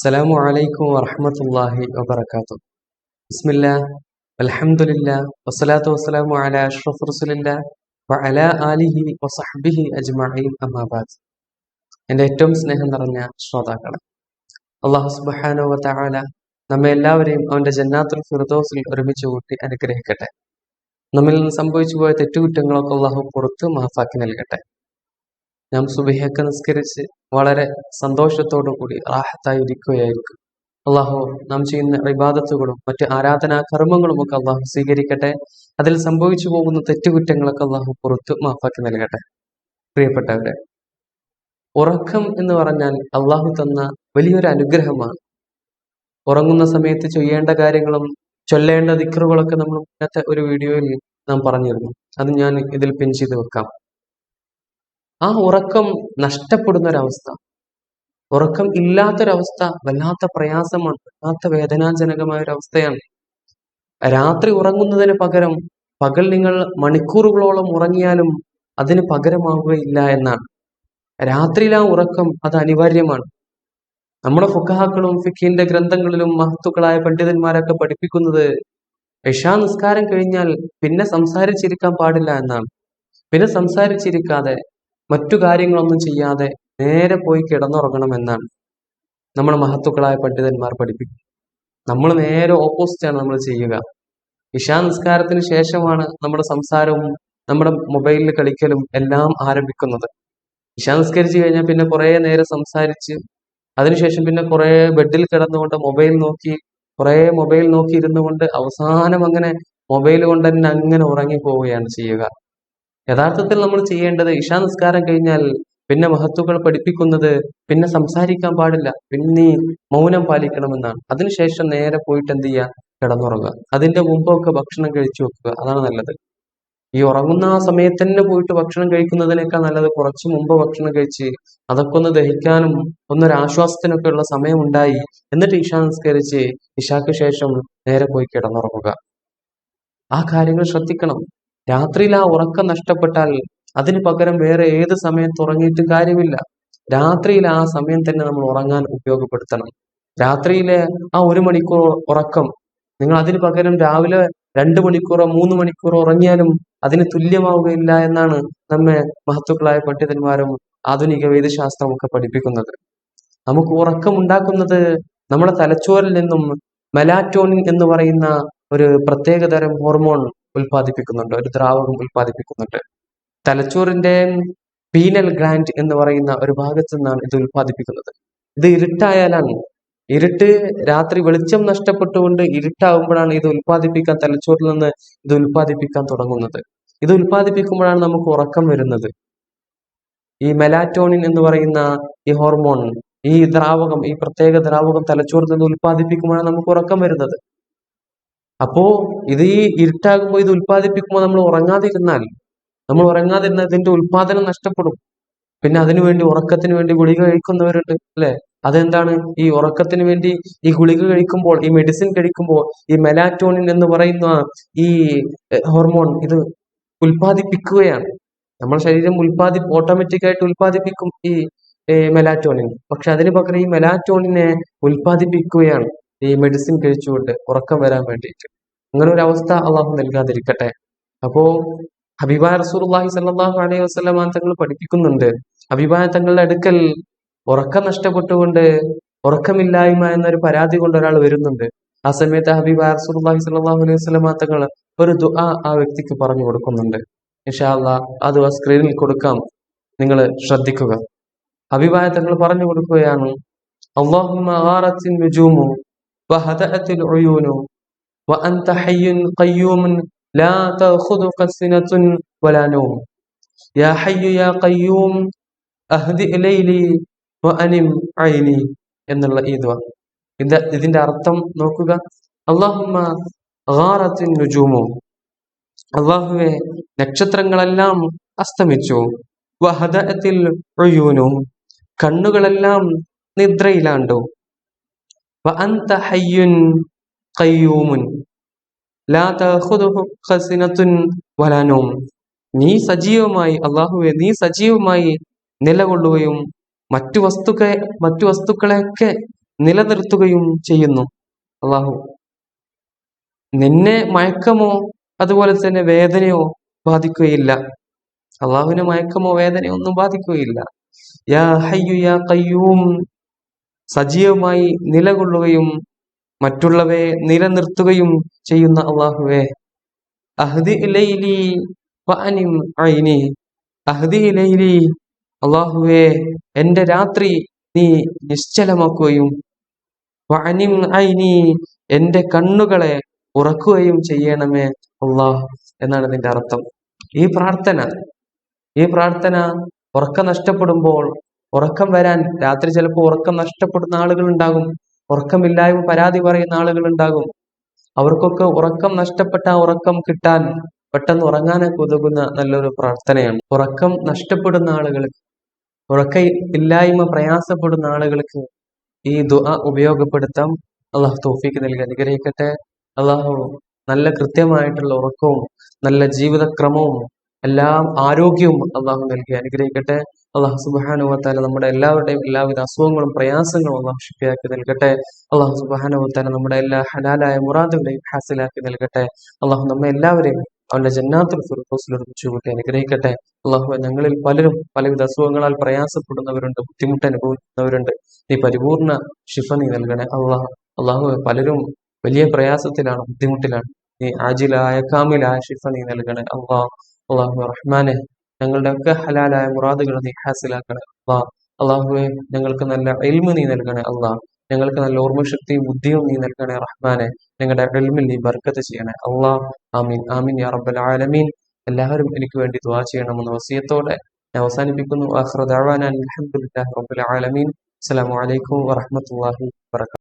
അസ്സലാമു അലൈക്കും വറഹമത്തല്ലാഹി വബർക്കാത്തു ബിസ്മില്ല അലഹമുല്ല വസ്സലാത്തു വസ്സലാമു അല അഷ്റഫ് റസുലില്ല വ അല ആലിഹി വസഹബിഹി അജ്മഈൻ അമാബാദ് എന്റെ ഏറ്റവും സ്നേഹം നിറഞ്ഞ ശ്രോതാക്കളെ അള്ളാഹു സുബാനോ വല നമ്മെ എല്ലാവരെയും അവന്റെ ജന്നാത്തുൽ ഫിറദോസിൽ ഒരുമിച്ച് കൂട്ടി അനുഗ്രഹിക്കട്ടെ. നമ്മിൽ നിന്ന് സംഭവിച്ചു പോയ തെറ്റുകുറ്റങ്ങളൊക്കെ അള്ളാഹു പുറത്ത് മാഫാക്കി നൽകട്ടെ. നാം സുബിഹയൊക്കെ നിസ്കരിച്ച് വളരെ സന്തോഷത്തോടു കൂടി റാഹത്തായി ഇരിക്കുകയായിരിക്കും. അള്ളാഹു നാം ചെയ്യുന്ന വിവാദത്തുകളും മറ്റ് ആരാധനാ കർമ്മങ്ങളും ഒക്കെ അള്ളാഹു സ്വീകരിക്കട്ടെ. അതിൽ സംഭവിച്ചു പോകുന്ന തെറ്റുകുറ്റങ്ങളൊക്കെ അള്ളാഹു പുറത്ത് മാപ്പാക്കി നൽകട്ടെ. പ്രിയപ്പെട്ടവരെ ഉറക്കം എന്ന് പറഞ്ഞാൽ അള്ളാഹു തന്ന വലിയൊരു അനുഗ്രഹമാണ്. ഉറങ്ങുന്ന സമയത്ത് ചെയ്യേണ്ട കാര്യങ്ങളും ചൊല്ലേണ്ട ദിക്കറുകളൊക്കെ നമ്മൾ ഇന്നത്തെ ഒരു വീഡിയോയിൽ നാം പറഞ്ഞിരുന്നു. അത് ഞാൻ ഇതിൽ പിൻ ചെയ്ത് വെക്കാം. ആ ഉറക്കം നഷ്ടപ്പെടുന്ന ഒരവസ്ഥ ഉറക്കം ഇല്ലാത്തൊരവസ്ഥ വല്ലാത്ത പ്രയാസമാണ് വല്ലാത്ത വേദനാജനകമായ ഒരു അവസ്ഥയാണ് രാത്രി ഉറങ്ങുന്നതിന് പകരം പകൽ നിങ്ങൾ മണിക്കൂറുകളോളം ഉറങ്ങിയാലും അതിന് പകരമാവുകയില്ല എന്നാണ്. രാത്രിയിലെ ആ ഉറക്കം അത് അനിവാര്യമാണ്. നമ്മുടെ ഫുഖാക്കളും ഫിഖിന്റെ ഗ്രന്ഥങ്ങളിലും മഹത്തുക്കളായ പണ്ഡിതന്മാരൊക്കെ പഠിപ്പിക്കുന്നത് ഇഷാ നിസ്കാരം കഴിഞ്ഞാൽ പിന്നെ സംസാരിച്ചിരിക്കാൻ പാടില്ല എന്നാണ്. പിന്നെ സംസാരിച്ചിരിക്കാതെ മറ്റു കാര്യങ്ങളൊന്നും ചെയ്യാതെ നേരെ പോയി കിടന്നുറങ്ങണം എന്നാണ് നമ്മൾ മഹത്തുക്കളായ പണ്ഡിതന്മാർ പഠിപ്പിക്കും നമ്മൾ നേരെ ഓപ്പോസിറ്റാണ് നമ്മൾ ചെയ്യുക. ഇഷാ നിസ്കാരത്തിന് ശേഷമാണ് നമ്മുടെ സംസാരവും നമ്മുടെ മൊബൈലിൽ കളിക്കലും എല്ലാം ആരംഭിക്കുന്നത്. ഇഷാ നിസ്കരിച്ചു കഴിഞ്ഞാൽ പിന്നെ കുറേ നേരം സംസാരിച്ച് അതിനുശേഷം പിന്നെ കുറേ ബെഡിൽ കിടന്നുകൊണ്ട് മൊബൈൽ നോക്കി കുറേ മൊബൈൽ നോക്കി ഇരുന്നുകൊണ്ട് അവസാനം അങ്ങനെ മൊബൈൽ കൊണ്ട് തന്നെ അങ്ങനെ ഉറങ്ങിപ്പോവുകയാണ് ചെയ്യുക. യഥാർത്ഥത്തിൽ നമ്മൾ ചെയ്യേണ്ടത് ഇഷാ നിസ്കാരം കഴിഞ്ഞാൽ പിന്നെ മഹത്തുക്കൾ പഠിപ്പിക്കുന്നത് പിന്നെ സംസാരിക്കാൻ പാടില്ല പിന്നെ മൗനം പാലിക്കണമെന്നാണ്. അതിനുശേഷം നേരെ പോയിട്ട് എന്ത് ചെയ്യുക കിടന്നുറങ്ങുക. അതിന്റെ മുമ്പൊക്കെ ഭക്ഷണം കഴിച്ചു വെക്കുക. അതാണ് നല്ലത്. ഈ ഉറങ്ങുന്ന ആ സമയത്ത് തന്നെ പോയിട്ട് ഭക്ഷണം കഴിക്കുന്നതിനേക്കാൾ നല്ലത് കുറച്ച് മുമ്പ് ഭക്ഷണം കഴിച്ച് അതൊക്കെ ഒന്ന് ദഹിക്കാനും ഒന്നൊരാശ്വാസത്തിനൊക്കെ ഉള്ള സമയം ഉണ്ടായി എന്നിട്ട് ഇഷ നിസ്കരിച്ച് ഇഷാക്ക് ശേഷം നേരെ പോയി കിടന്നുറങ്ങുക. ആ കാര്യങ്ങൾ ശ്രദ്ധിക്കണം. രാത്രിയിൽ ആ ഉറക്കം നഷ്ടപ്പെട്ടാൽ അതിന് പകരം വേറെ ഏത് സമയത്ത് ഉറങ്ങിയിട്ട് കാര്യമില്ല. രാത്രിയിൽ ആ സമയം തന്നെ നമ്മൾ ഉറങ്ങാൻ ഉപയോഗപ്പെടുത്തണം. രാത്രിയിലെ ആ ഒരു മണിക്കൂർ ഉറക്കം നിങ്ങൾ അതിന് പകരം രാവിലെ രണ്ട് മണിക്കൂറോ മൂന്ന് മണിക്കൂറോ ഉറങ്ങിയാലും അതിന് തുല്യമാവുകയില്ല എന്നാണ് നമ്മെ മഹത്വക്കളായ പണ്ഡിതന്മാരും ആധുനിക വൈദ്യശാസ്ത്രവും ഒക്കെ പഠിപ്പിക്കുന്നത്. നമുക്ക് ഉറക്കം ഉണ്ടാക്കുന്നത് നമ്മുടെ തലച്ചോറിൽ നിന്നും മെലാറ്റോണിൻ എന്ന് പറയുന്ന ഒരു പ്രത്യേകതരം ഹോർമോൺ ഉൽപ്പാദിപ്പിക്കുന്നുണ്ട് ഒരു ദ്രാവകം ഉൽപ്പാദിപ്പിക്കുന്നുണ്ട്. തലച്ചോറിന്റെ പീനൽ ഗ്രാൻഡ് എന്ന് പറയുന്ന ഒരു ഭാഗത്തു നിന്നാണ് ഇത് ഉൽപ്പാദിപ്പിക്കുന്നത്. ഇത് ഇരുട്ടായാലാണ്. ഇരുട്ട് രാത്രി വെളിച്ചം നഷ്ടപ്പെട്ടുകൊണ്ട് ഇരുട്ടാവുമ്പോഴാണ് ഇത് ഉൽപ്പാദിപ്പിക്കാൻ തലച്ചോറിൽ നിന്ന് ഇത് ഉൽപ്പാദിപ്പിക്കാൻ തുടങ്ങുന്നത്. ഇത് ഉൽപ്പാദിപ്പിക്കുമ്പോഴാണ് നമുക്ക് ഉറക്കം വരുന്നത്. ഈ മെലാറ്റോണിൻ എന്ന് പറയുന്ന ഈ ഹോർമോൺ ഈ ദ്രാവകം ഈ പ്രത്യേക ദ്രാവകം തലച്ചോറിൽ നിന്ന് ഉൽപ്പാദിപ്പിക്കുമ്പോഴാണ് നമുക്ക് ഉറക്കം വരുന്നത്. അപ്പോ ഇത് ഈ ഇരുട്ടാകുമ്പോൾ ഇത് ഉൽപ്പാദിപ്പിക്കുമ്പോൾ നമ്മൾ ഉറങ്ങാതിരുന്നാൽ നമ്മൾ ഉറങ്ങാതിരുന്നാൽ ഇതിന്റെ ഉൽപാദനം നഷ്ടപ്പെടും. പിന്നെ അതിനു വേണ്ടി ഉറക്കത്തിന് വേണ്ടി ഗുളിക കഴിക്കുന്നവരുണ്ട് അല്ലെ? അതെന്താണ്? ഈ ഉറക്കത്തിന് വേണ്ടി ഈ ഗുളിക കഴിക്കുമ്പോൾ ഈ മെഡിസിൻ കഴിക്കുമ്പോൾ ഈ മെലാറ്റോണിൻ എന്ന് പറയുന്ന ഈ ഹോർമോൺ ഇത് ഉൽപ്പാദിപ്പിക്കുകയാണ്. നമ്മുടെ ശരീരം ഉൽപ്പാദി ഓട്ടോമാറ്റിക് ആയിട്ട് ഉൽപ്പാദിപ്പിക്കും ഈ മെലാറ്റോണിൻ പക്ഷെ അതിന് പകരം ഈ മെലാറ്റോണിനെ ഉൽപ്പാദിപ്പിക്കുകയാണ്. ഈ മെഡിസിൻ കഴിച്ചുകൊണ്ട് ഉറക്കം വരാൻ വേണ്ടിയിട്ട്. അങ്ങനെ ഒരു അവസ്ഥ അള്ളാഹു നൽകാതിരിക്കട്ടെ. അപ്പോ അബിബ റസൂൽഹി സല്ലാഹു അലൈഹി വസ്ലമ തങ്ങൾ പഠിപ്പിക്കുന്നുണ്ട്. അബിബായ തങ്ങളുടെ അടുക്കൽ ഉറക്കം നഷ്ടപ്പെട്ടുകൊണ്ട് ഉറക്കമില്ലായ്മ എന്നൊരു പരാതി കൊണ്ട് ഒരാൾ വരുന്നുണ്ട്. ആ സമയത്ത് ഹബീബ് അർസുല്ലാഹി സല്ലാഹു അലൈഹി വസ്ലമ തങ്ങൾ ഒരു ദുആ ആ വ്യക്തിക്ക് പറഞ്ഞു കൊടുക്കുന്നുണ്ട്. ഇൻഷാല്ല ആ സ്ക്രീനിൽ കൊടുക്കാം. നിങ്ങൾ ശ്രദ്ധിക്കുക. അഭിപ്രായ തങ്ങൾ പറഞ്ഞു കൊടുക്കുകയാണ് അള്ളാഹു وهدأت العيون وأنت حي قيوم لا تأخذك سنة ولا نوم يا حي يا قيوم أهدئ ليلي وأنم عيني എന്നുള്ള ഈ ദ്വ ഇത് ഇതിന്റെ അർത്ഥം നോക്കുക അള്ളാഹുമ്മ ഗാറത്തിൻ നുജൂമു അള്ളാഹുവെ നക്ഷത്രങ്ങളെല്ലാം അസ്തമിച്ചു വഹദത്തിൽ ഉയൂനു കണ്ണുകളെല്ലാം നിദ്രയിലാണ്ടു വ അന്ത ഹയ്യുൻ ഖയ്യൂമുൻ. ലാ തഖുദുഹു ഖസിനത്തുൻ വലാ നൗം. നീ സജീവമായി അള്ളാഹുവെ നീ സജീവമായി നിലകൊള്ളുകയും മറ്റു വസ്തുക്കളെ മറ്റു വസ്തുക്കളെയൊക്കെ നിലനിർത്തുകയും ചെയ്യുന്നു. അള്ളാഹു നിന്നെ മയക്കമോ അതുപോലെ തന്നെ വേദനയോ ബാധിക്കുകയില്ല. അള്ളാഹുവിന് മയക്കമോ വേദനയോ ഒന്നും ബാധിക്കുകയില്ല. യാ ഹയ്യു യാ കയ്യൂം സജീവമായി നിലകൊള്ളുകയും മറ്റുള്ളവയെ നിലനിർത്തുകയും ചെയ്യുന്ന അള്ളാഹുവെ. അഹ്ദി അള്ളാഹുവെ എന്റെ രാത്രി നീ നിശ്ചലമാക്കുകയും വഅനിം ഐനി എന്റെ കണ്ണുകളെ ഉറക്കുകയും ചെയ്യണമേ അള്ളാഹ് എന്നാണ് നിന്റെ അർത്ഥം. ഈ പ്രാർത്ഥന ഈ പ്രാർത്ഥന ഉറക്കം നഷ്ടപ്പെടുമ്പോൾ ഉറക്കം വരാൻ രാത്രി ചിലപ്പോൾ ഉറക്കം നഷ്ടപ്പെടുന്ന ആളുകൾ ഉണ്ടാകും ഉറക്കമില്ലായ്മ പരാതി പറയുന്ന ആളുകൾ ഉണ്ടാകും അവർക്കൊക്കെ ഉറക്കം നഷ്ടപ്പെട്ട ഉറക്കം കിട്ടാൻ പെട്ടെന്ന് ഉറങ്ങാനൊക്കെ ഉതകുന്ന നല്ലൊരു പ്രാർത്ഥനയാണ്. ഉറക്കം നഷ്ടപ്പെടുന്ന ആളുകൾക്ക് ഉറക്ക ഇല്ലായ്മ പ്രയാസപ്പെടുന്ന ആളുകൾക്ക് ഈ ദുആ ഉപയോഗപ്പെടുത്താം. അള്ളാഹു തോഫിക്ക് നൽകി അനുഗ്രഹിക്കട്ടെ. അള്ളാഹു നല്ല കൃത്യമായിട്ടുള്ള ഉറക്കവും നല്ല ജീവിതക്രമവും എല്ലാം ആരോഗ്യവും അള്ളാഹു നൽകി അനുഗ്രഹിക്കട്ടെ. അള്ളാഹു സുബാനുവത്താല നമ്മുടെ എല്ലാവരുടെയും എല്ലാവിധ അസുഖങ്ങളും പ്രയാസങ്ങളും അള്ളാഹു ഷിഫിയാക്കി നൽകട്ടെ. അള്ളാഹു സുബാനുവത്താല നമ്മുടെ എല്ലാ ഹലാലായ മുറാദുകളെയും ഹാസിലാക്കി നൽകട്ടെ. അള്ളാഹു നമ്മെ എല്ലാവരെയും അവന്റെ ജന്നാത്തുൽ ഫിർദൗസിൽ ഒരുമിച്ച് കൂട്ടി അനുഗ്രഹിക്കട്ടെ. അള്ളാഹു ഞങ്ങളിൽ പലരും പലവിധ അസുഖങ്ങളാൽ പ്രയാസപ്പെടുന്നവരുണ്ട് ബുദ്ധിമുട്ട് അനുഭവിക്കുന്നവരുണ്ട്. നീ പരിപൂർണ ഷിഫ നീ നൽകണേ അള്ളാഹു. അള്ളാഹു പലരും വലിയ പ്രയാസത്തിലാണ് ബുദ്ധിമുട്ടിലാണ്. നീ ആജിലായ കാമിലായ ഷിഫ നീ നൽകണേ അള്ളാഹു. അള്ളാഹു റഹ്മാനെ ഞങ്ങളുടെ ഒക്കെ ഹലാലായ മുറാദുകൾ നീ ഹാസിലാക്കണേ അള്ളാ. അള്ളാഹുവെ ഞങ്ങൾക്ക് നല്ല എൽമ നീ നൽകണേ അള്ളാ. ഞങ്ങൾക്ക് നല്ല ഓർമ്മശക്തിയും ബുദ്ധിയും നീ നൽകണേ റഹ്മാനെ. ഞങ്ങളുടെ എൽമിൽ നീ ബർക്കത്ത് ചെയ്യണേ അള്ളാ. ആമീൻ. ആമീൻ യാ റബ്ബൽ ആലമീൻ. എല്ലാവരും എനിക്ക് വേണ്ടി ദുആ ചെയ്യണമെന്ന് വസിയത്തോടെ ഞാൻ അവസാനിപ്പിക്കുന്നു. അഹ്റദ് അൽഹംദുലില്ലാഹി റബ്ബിൽ ആലമീൻ. അസ്സലാമു അലൈക്കും വബറകാതുഹു